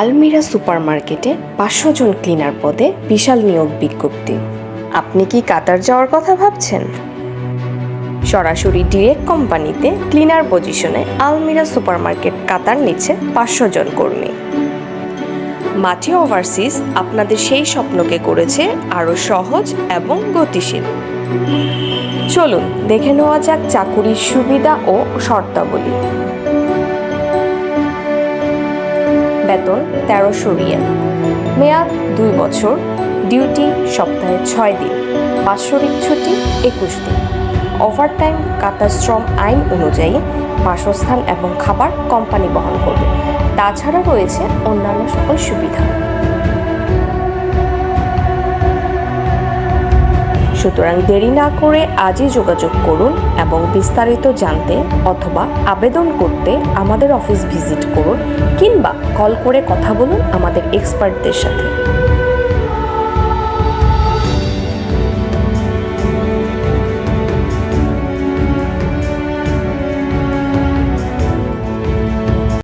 আলমিরা সুপারমার্কেটে পাঁচশো জন ক্লিনার পদে বিশাল নিয়োগ বিজ্ঞপ্তি। আপনি কি কাতার যাওয়ার কথা ভাবছেন? সরাসরি ডিরেক্ট কোম্পানিতে ক্লিনার পজিশনে আলমিরা সুপারমার্কেট কাতার নিচ্ছে পাঁচশো জন কর্মী। মাটি ওভারসিজ আপনাদের সেই স্বপ্নকে করেছে আরও সহজ এবং গতিশীল। চলুন, দেখে নেওয়া যাক চাকুরির সুবিধা ও শর্তাবলী। বেতন তেরোশো রিয়াল। মেয়াদ দুই বছর, ডিউটি সপ্তাহে ছয় দিন, বাৎসরিক ছুটি একুশ দিন। ওভারটাইম কাতার শ্রম আইন অনুযায়ী বাসস্থান এবং খাবার কোম্পানি বহন করবে। তাছাড়া রয়েছে অন্যান্য সকল সুবিধা। সুতরাং দেরি না করে আজই যোগাযোগ করুন এবং বিস্তারিত জানতে অথবা আবেদন করতে আমাদের অফিস ভিজিট করুন কিংবা কল করে কথা বলুন আমাদের এক্সপার্টদের সাথে।